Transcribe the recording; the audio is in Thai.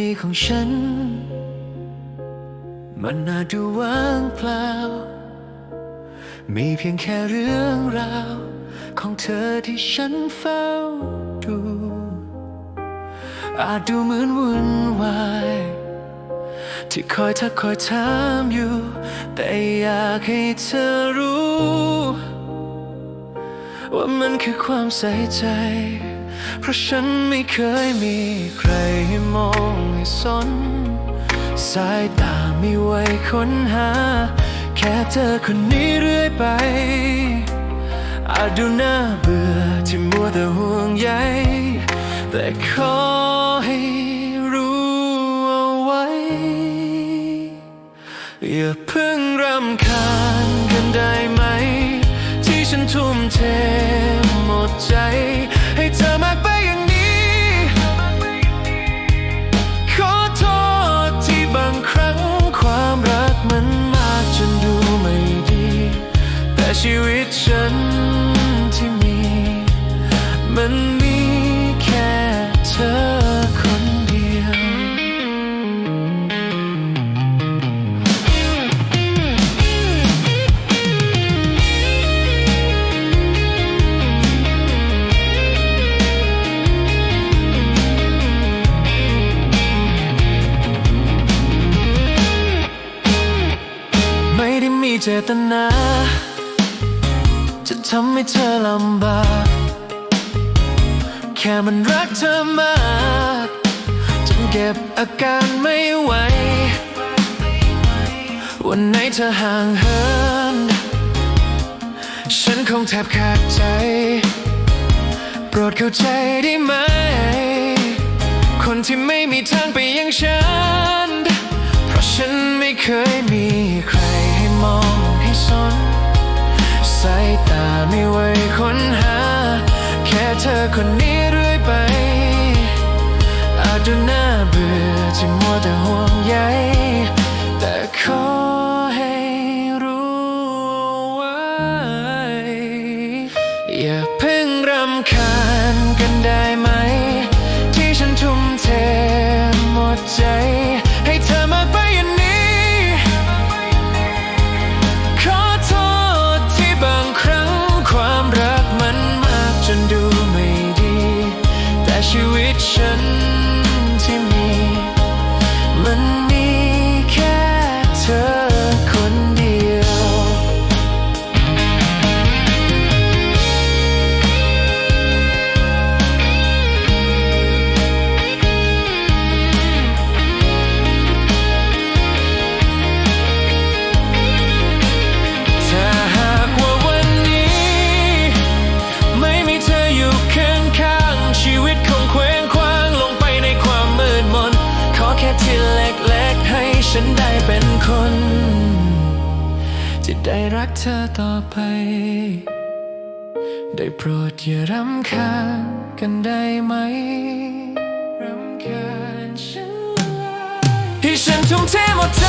นี้ของฉัน มันน่าดูว่างเปล่า มีเพียงแค่เรื่องราว ของเธอที่ฉันเฝ้าดู อาจดูเหมือนวุ่นวาย ที่คอยทักคอยถามอยู่ แต่อยากให้เธอรู้ ว่ามันคือความใส่ใจ เพราะฉันไม่เคยมีใครให้มองให้สน สายตาไม่ไว้ค้นหา แค่เธอคนนี้เรื่อยไป อาจดูน่าเบื่อที่มัวแต่ห่วงใยแต่ขอให้ ไม่ได้มีเจตนา จะทำให้เธอลำบาก แค่มันรักเธอมากจนเก็บอาการไม่ไหว วันไหนเธอห่างเหิน ฉันคงแทบขาดใจ โปรดเข้าใจได้ไหม คนที่ไม่มีทางไปอย่างฉัน เพราะฉันไม่เคยมีใคร น สายตาไม่ไว้ค้นหา แค่เธอคนนี้เรื่อยไป อาจดูน่าเบื่อที่มัวแต่ห่วงใยแต่ขอให้รู้ไว้ อย่าเพิ่งรำคาญกันได้ไหม ได้รักเธอต่อไป ได้โปรดอย่ารำคาญกันได้ไหม รำคาญฉันเลยให้ฉันทุ่มเทหมดใจ